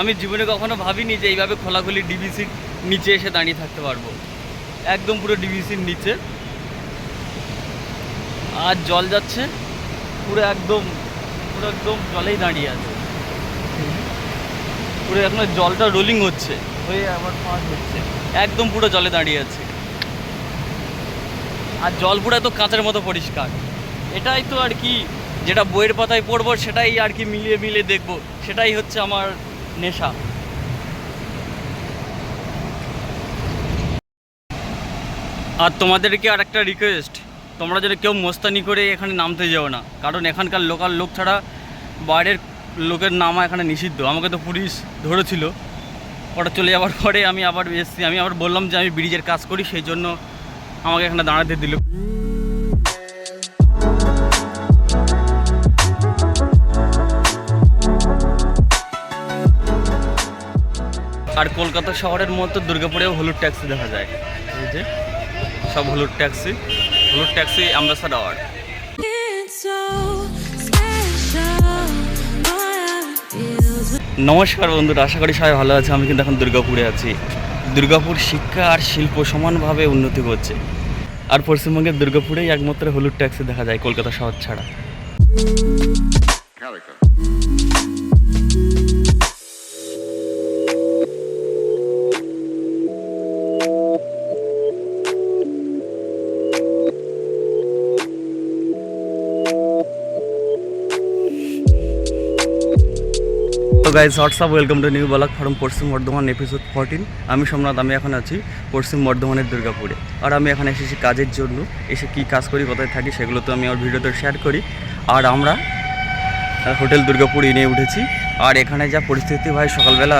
আমি জীবনে কখনো ভাবিনি যে এইভাবে খোলাখুলি ডিবিসির নিচে এসে দাঁড়িয়ে থাকতে পারব। একদম পুরো ডিবিসির নিচে। আর জল যাচ্ছে, পুরো একদম পুরো একদম জলেই দাঁড়িয়ে আছে। পুরো এখন জলটা রোলিং হচ্ছে। হয়ে আবার পাস হচ্ছে। একদম পুরো জলে দাঁড়িয়ে আছে। আর জল পুরো তো কাঁচের মতো পরিষ্কার। এটাই তো আর কি, যেটা বইয়ের পাতায় পড়ব সেটাই আর কি মিলিয়ে মিলিয়ে দেখব। সেটাই হচ্ছে আমার নেশা। আর তোমাদেরকে আর একটা রিকোয়েস্ট তোমরা যদি কেউ মোস্তানি করে এখানে নামতে যাও না, কারণ এখানকার লোকাল লোক ছাড়া বাইরের লোকের নামা এখানে নিষিদ্ধ। আমাকে তো পুলিশ ধরেছিল। ওটা চলে যাওয়ার পরে আমি আবার এসেছি। আমি আবার বললাম যে আমি ব্রিজের কাজ করি, সেই জন্য আমাকে এখানে দাঁড়াতে দিল। আর কলকাতা শহরের মতো দুর্গাপুরেও হলুদ ট্যাক্সি দেখা যায়। এই যে সব হলুদ ট্যাক্সি। হলুদ ট্যাক্সি অ্যাম্বাসাডার। নমস্কার বন্ধুরা আশা করি সবাই ভালো আছে আমি কিন্তু এখন দুর্গাপুরে আছি। দুর্গাপুর শিক্ষা আর শিল্প সমানভাবে উন্নতি করছে। আর পশ্চিমবঙ্গের দুর্গাপুরেই একমাত্র হলুদ ট্যাক্সি দেখা যায় কলকাতা শহর ছাড়া। Guys WhatsApp welcome to new block from Paschim Bardhaman episode fourteen আমি সোমনাথ, আমি এখন আছি পশ্চিম বর্ধমানের দুর্গাপুরে। আর আমি এখানে এসেছি কাজের জন্য। এসে কি কাজ করি, কোথায় থাকি, সেগুলো তো আমি আমার ভিডিওতে শেয়ার করি। আর আমরা হোটেল দুর্গাপুর ইনে উঠেছি। আর এখানে যা পরিস্থিতি ভাই, সকালবেলা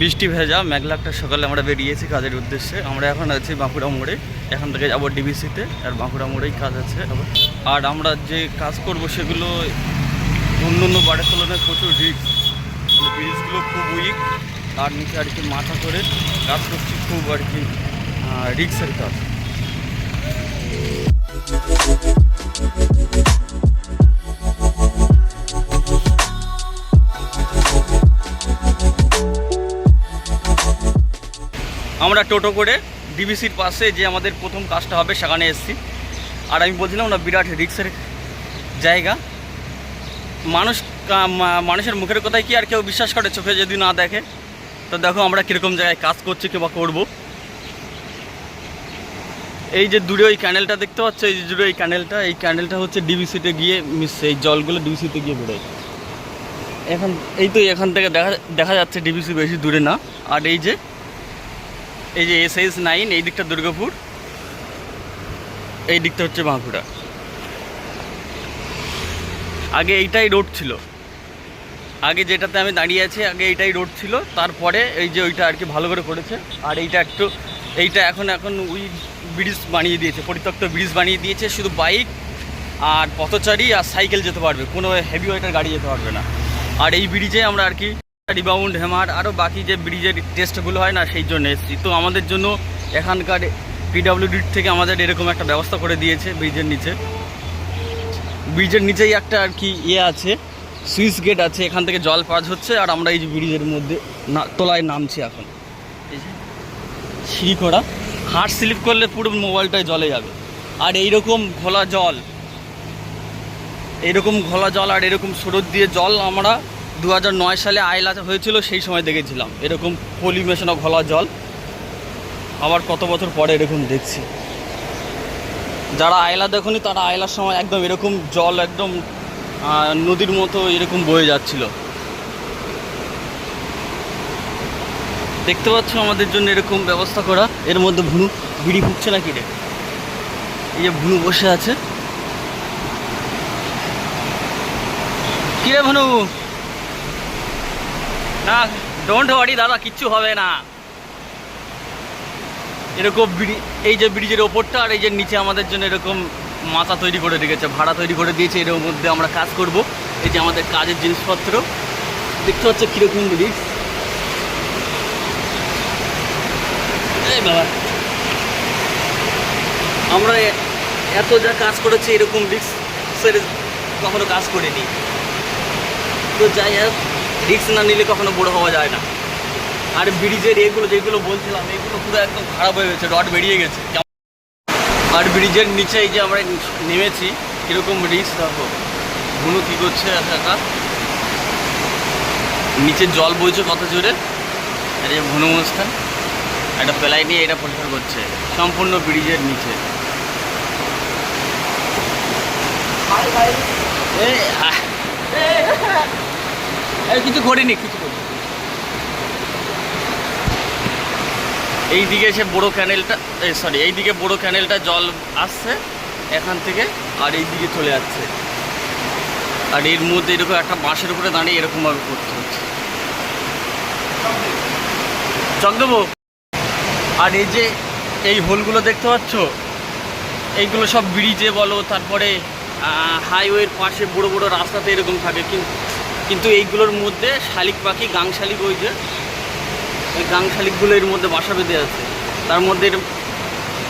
বৃষ্টি ভেজা, মেঘলা একটা সকালে আমরা বেরিয়েছি কাজের উদ্দেশ্যে। আমরা এখন আছি বাঁকুড়া মোড়ে। এখান থেকে যাব ডিবিসিতে, আর বাঁকুড়া মোড়েই কাজ আছে। আর আমরা যে কাজ করব সেগুলো অন্য অন্য বাড়ির তুলনায় প্রচুর রিক্স ব্রিজগুলো খুব উইক তার নিচে আর কি মাথা করে কাজ করছি খুব আর কি রিক্সের কাজ। আমরা টোটো করে ডিবিসির পাশে যে আমাদের প্রথম কাজটা হবে, সেখানে এসেছি। আর আমি বলছিলাম না, বিরাট রিক্সের জায়গা। মানুষ মানুষের মুখের কথায় কি আর কেউ বিশ্বাস করে, চোখে যদি না দেখে? তো দেখো আমরা কীরকম জায়গায় কাজ করছি, কিংবা করব। এই যে দূরে ওই ক্যানেলটা দেখতে পাচ্ছ, এই যে দূরে এই ক্যানেলটা এই ক্যানেলটা হচ্ছে ডিবিসিতে গিয়ে মিশছে এই জলগুলো ডিবিসিতে গিয়ে বেরোয়। এখন, এই তো এখান থেকে দেখা দেখা যাচ্ছে ডিবিসি বেশি দূরে না। আর এই যে এই যে এস এস নাইন এই দিকটা দুর্গাপুর। এই দিকটা হচ্ছে বাঁকুড়া। আগে এইটাই রোড ছিল। আগে যেটাতে আমি দাঁড়িয়ে আছি, আগে এইটাই রোড ছিল। তারপরে এই যে ওইটা আর কি ভালো করে করেছে। আর এইটা একটু, এইটা এখন এখন ওই ব্রিজ বানিয়ে দিয়েছে, পরিত্যক্ত ব্রিজ বানিয়ে দিয়েছে। শুধু বাইক আর পথচারী আর সাইকেল যেতে পারবে। কোনো হেভি ওয়েটার গাড়ি যেতে পারবে না। আর এই ব্রিজে আমরা আর কি রিবাউন্ড হেমার আরও বাকি যে ব্রিজের টেস্টগুলো হয় না, সেই জন্য এসেছি। তো আমাদের জন্য এখানকার পিডাব্লিউডির থেকে আমাদের এরকম একটা ব্যবস্থা করে দিয়েছে ব্রিজের নিচে। ব্রিজের নিচেই একটা আর কি ইয়ে আছে, সুইচ গেট আছে, এখান থেকে জল পাস হচ্ছে, আর আমরা এই ব্রিজের মধ্যে তোলায় নামছি এখন। সিঁড়ি করা হাট স্লিপ করলে পুরো মোবাইলটাই জলে যাবে। আর এইরকম ঘোলা জল এরকম ঘোলা জল আর এরকম স্রোত দিয়ে জল আমরা দু সালে আয়লা হয়েছিল, সেই সময় দেখেছিলাম। এরকম পলি মেশানো ঘোলা জল। আবার কত বছর পরে এরকম দেখছি। যারা আয়লা দেখনি, তারা আয়লার সময় একদম এরকম জল একদম নদীর মতো এরকম বয়ে যাচ্ছিল। দেখতে পাচ্ছ আমাদের জন্য এরকম ব্যবস্থা করা। এর মধ্যে ভুনু, বিড়ি ফুটছে নাকি রে? এই যে ভুনু বসে আছে। কিরে ভনু? না ডোন্ট ওয়ারি দাদা, কিচ্ছু হবে না। এরকম ব্রিজ এই যে ব্রিজের ওপরটা আর এই যে নিচে আমাদের জন্য এরকম মাথা তৈরি করে রেখেছে, ভাড়া তৈরি করে দিয়েছে, এর মধ্যে আমরা কাজ করব। এই যে আমাদের কাজের জিনিসপত্র, দেখতে হচ্ছে কীরকম রিক্স এই বাবা। আমরা এত যা কাজ করেছি এরকম রিক্সের কখনো কাজ করিনি। তো যাই হোক রিক্স না নিলে কখনো বড় হওয়া যায় না। আর ব্রিজের এগুলো যেগুলো বলছিলাম এগুলো পুরো একদম খারাপ হয়ে গেছে রড বেরিয়ে গেছে। আর ব্রিজের নিচে এই যে আমরা নেমেছি কীরকম রিক্স দেখো। গুনো কী করছে একা নিচে জল বইছে কত জোরে? আর এই ভুনু মুস্তান একটা পেলাই নিয়ে এটা পরিষ্কার করছে। সম্পূর্ণ ব্রিজের নিচে। এই, কিছু করিনি কিছু করিনি এইদিকে সে বড় ক্যানেলটা সরি এইদিকে বড় ক্যানেলটা জল আসছে এখান থেকে, আর এইদিকে চলে যাচ্ছে। আর এর মধ্যে এরকম একটা বাঁশের উপরে দাঁড়িয়ে এরকমভাবে করতে হচ্ছে। চক দেবো আর এই যে এই হোলগুলো দেখতে পাচ্ছ? এইগুলো সব ব্রিজে বলো, তারপরে হাইওয়ের পাশে বড় বড় রাস্তাতে এরকম থাকে, কিন্তু কিন্তু এইগুলোর মধ্যে শালিক পাখি, গাং শালিক ওই যে ওই গাং শালিকগুলো এর মধ্যে বাসা বেঁধে আছে। তার মধ্যে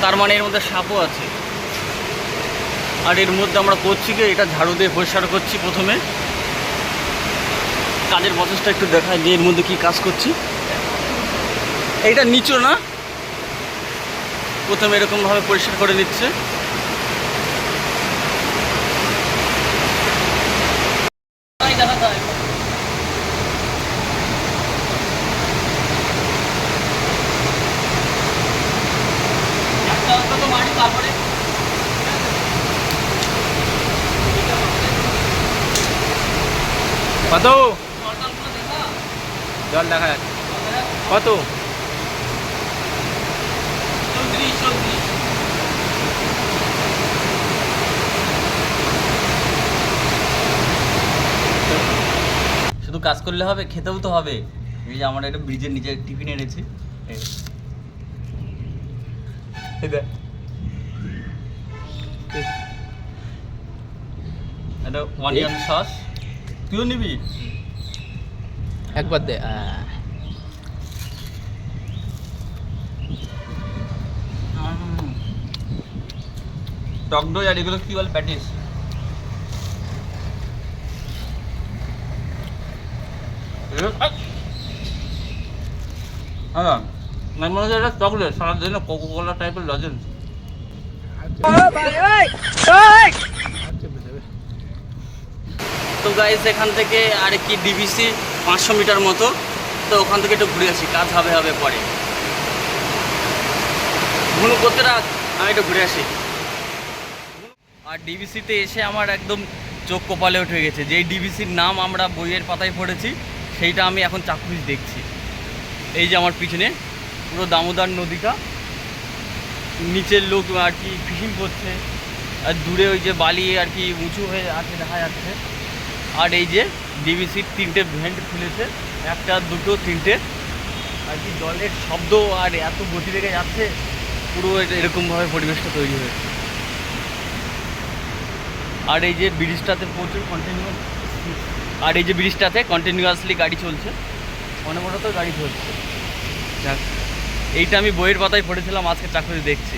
তার মানে এর মধ্যে সাপও আছে। আর এর মধ্যে আমরা করছি কি, এটা ঝাড়ু দিয়ে পরিষ্কার করছি প্রথমে। কাজের প্রসেসটা একটু দেখায় যে এর মধ্যে কি কাজ করছি। এইটা নিচু না। প্রথমে এরকমভাবে পরিষ্কার করে নিচ্ছে। কত? জল দেখা যাচ্ছে। কত? শুধু কাজ করলে হবে খেতেও তো হবে। এই যে আমরা একটা ব্রিজের নিচে টিফিন এনেছি। এটা অনিয়ন সস তুইও নিবি? একবার দে টক দই আর এগুলো কি বলে প্যাটিস? হ্যাঁ মনে হচ্ছে এটা চকলেট সারা দিন কোকো কোলা টাইপের লজেন্স তো গাইজ এখান থেকে আর কি ডিবিসি পাঁচশো মিটার মতো। তো ওখান থেকে একটু ঘুরে আসি, কাজ হবে হবে পরে। ঘুরু করতে রাখ, আমি একটু ঘুরে আসি। আর ডিবিসিতে এসে আমার একদম চোখ কপালে উঠে গেছে। যেই ডিবিসির নাম আমরা বইয়ের পাতায় পড়েছি, সেইটা আমি এখন চাক্ষুষ দেখছি। এই যে আমার পিছনে, পুরো দামোদর নদীটা। নিচের লোক আর কি ফিশিং করছে। আর দূরে ওই যে বালি আর কি উঁচু হয়ে আছে, দেখা যাচ্ছে। আর এই যে ডিবিসির তিনটে ভেন্ট খুলেছে। একটা, দুটো, তিনটে। আর কি জলের শব্দ আর এত গতি লেগে যাচ্ছে, পুরো এরকমভাবে পরিবেশটা তৈরি হয়েছে। আর এই যে ব্রিজটাতে প্রচুর কন্টিনিউয়াস আর এই যে ব্রিজটাতে কন্টিনিউয়াসলি গাড়ি চলছে। অনবরত গাড়ি চলছে যাক, এইটা আমি বইয়ের পাতায় পড়েছিলাম, আজকে চাকরি দেখছি।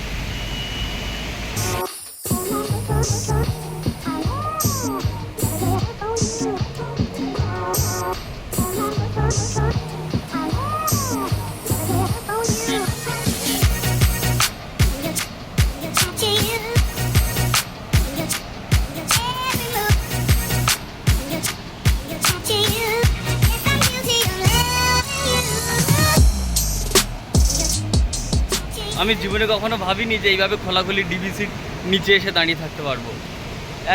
আমি জীবনে কখনো ভাবিনি যে এইভাবে খোলাখুলি ডিবিসির নিচে এসে দাঁড়িয়ে থাকতে পারব।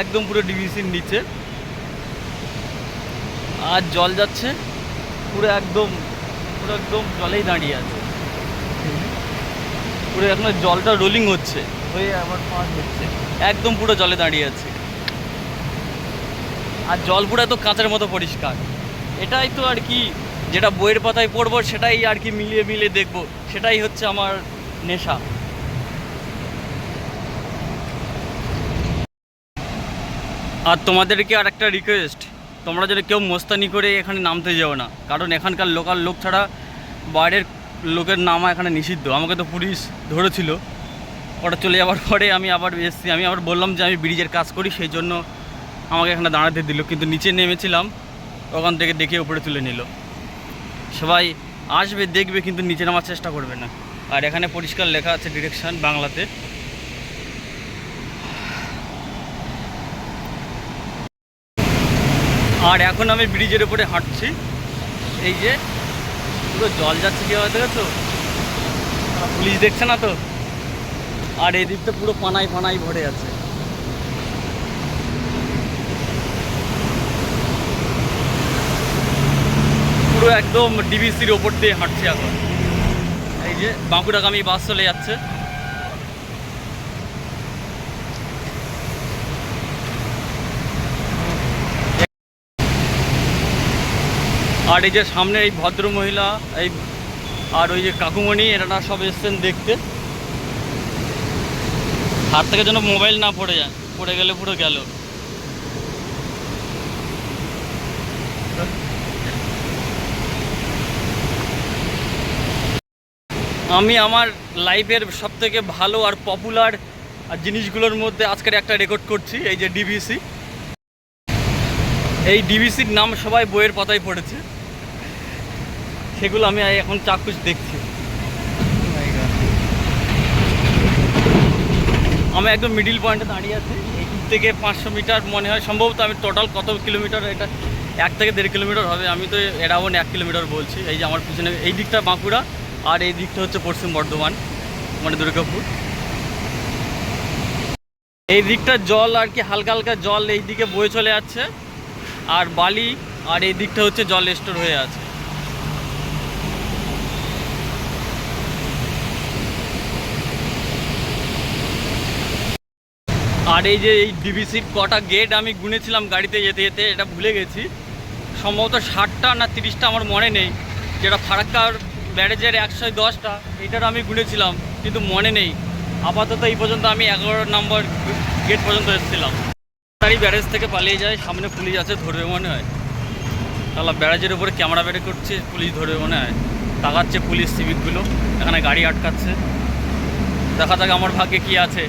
একদম পুরো ডিবিসির নিচে। আর জল যাচ্ছে, পুরো একদম পুরো একদম জলেই দাঁড়িয়ে আছে। পুরো এখন জলটা রোলিং হচ্ছে। হয়ে আবার পাস হচ্ছে একদম পুরো জলে দাঁড়িয়ে আছে। আর জল পুরো এত কাঁচের মতো পরিষ্কার। এটাই তো আর কি, যেটা বইয়ের পাতায় পড়ব সেটাই আর কি মিলিয়ে মিলিয়ে দেখব। সেটাই হচ্ছে আমার নেশা। আর তোমাদেরকে আর একটা রিকোয়েস্ট তোমরা যেন কেউ মোস্তানি করে এখানে নামতে যাও না, কারণ এখানকার লোকাল লোক ছাড়া বাইরের লোকের নামা এখানে নিষিদ্ধ। আমাকে তো পুলিশ ধরেছিল। ওটা চলে যাওয়ার পরে আমি আবার এসেছি। আমি আবার বললাম যে আমি ব্রিজের কাজ করি, সেই জন্য আমাকে এখানে দাঁড়াতে দিল। কিন্তু নিচে নেমেছিলাম, ওখান থেকে দেখে উপরে তুলে নিল। সবাই আসবে, দেখবে, কিন্তু নিচে নামার চেষ্টা করবে না। আর এখানে পরিষ্কার লেখা আছে ডিরেকশন বাংলাতে। আর এখন আমি ব্রিজের উপরে হাঁটছি। এই যে, পুরো জল যাচ্ছে কি হবে দেখেছ? পুলিশ দেখছে না তো? আর এই দিকটা পুরো পানায় পানায় ভরে আছে। পুরো একদম ডিবিসির ওপর দিয়ে হাঁটছি এখন। যে বাঁকুড়াগামী বাস চলে যাচ্ছে। আর এই যে সামনে এই ভদ্র মহিলা, এই আর ওই যে কাকুমণি, এরা সব এসছেন দেখতে। হাত থেকে যেন মোবাইল না পড়ে যায়, পড়ে গেলে পুরো গেল। আমি আমার লাইফের সব থেকে ভালো আর পপুলার জিনিসগুলোর মধ্যে আজকের একটা রেকর্ড করছি, এই যে ডিভিসি এই ডিভিসির নাম সবাই বইয়ের পাতায় পড়েছে। সেগুলো আমি এখন চাক্ষুষ দেখছি। আমি একদম মিডিল পয়েন্টে দাঁড়িয়ে আছি। এই থেকে পাঁচশো মিটার মনে হয়, সম্ভবত আমি টোটাল কত কিলোমিটার এটা এক থেকে দেড় কিলোমিটার হবে। আমি তো এরাউন্ড এক কিলোমিটার বলছি। এই যে আমার পিছনে, এই দিকটা বাঁকুড়া। আর এই দিকটা হচ্ছে পশ্চিম বর্ধমান মানে দুর্গাপুর। এই দিকটা জল আর কি, হালকা হালকা জল এই দিকে বয়ে চলে যাচ্ছে, আর বালি আর এই দিকটা হচ্ছে জল স্টোর হয়ে আছে। আর এই যে এই ডিবিসির কটা গেট আমি গুনেছিলাম গাড়িতে যেতে যেতে, এটা ভুলে গেছি। সম্ভবত ষাটটা না তিরিশটা আমার মনে নেই, যেটা ফারাক্কার ব্যারেজের একশো দশটা, এটার আমি গুনেছিলাম, কিন্তু মনে নেই। আপাতত এই পর্যন্ত আমি এগারো নম্বর গেট পর্যন্ত এসেছিলাম। তারই ব্যারেজ থেকে পালিয়ে যায়, সামনে পুলিশ আছে ধরবে মনে হয়। তাহলে ব্যারেজের উপরে ক্যামেরা বেড়ে করছে, পুলিশ ধরবে মনে হয়। তাকাচ্ছে পুলিশ সিভিকগুলো এখানে গাড়ি আটকাচ্ছে। দেখা যাক আমার ভাগ্যে কি আছে।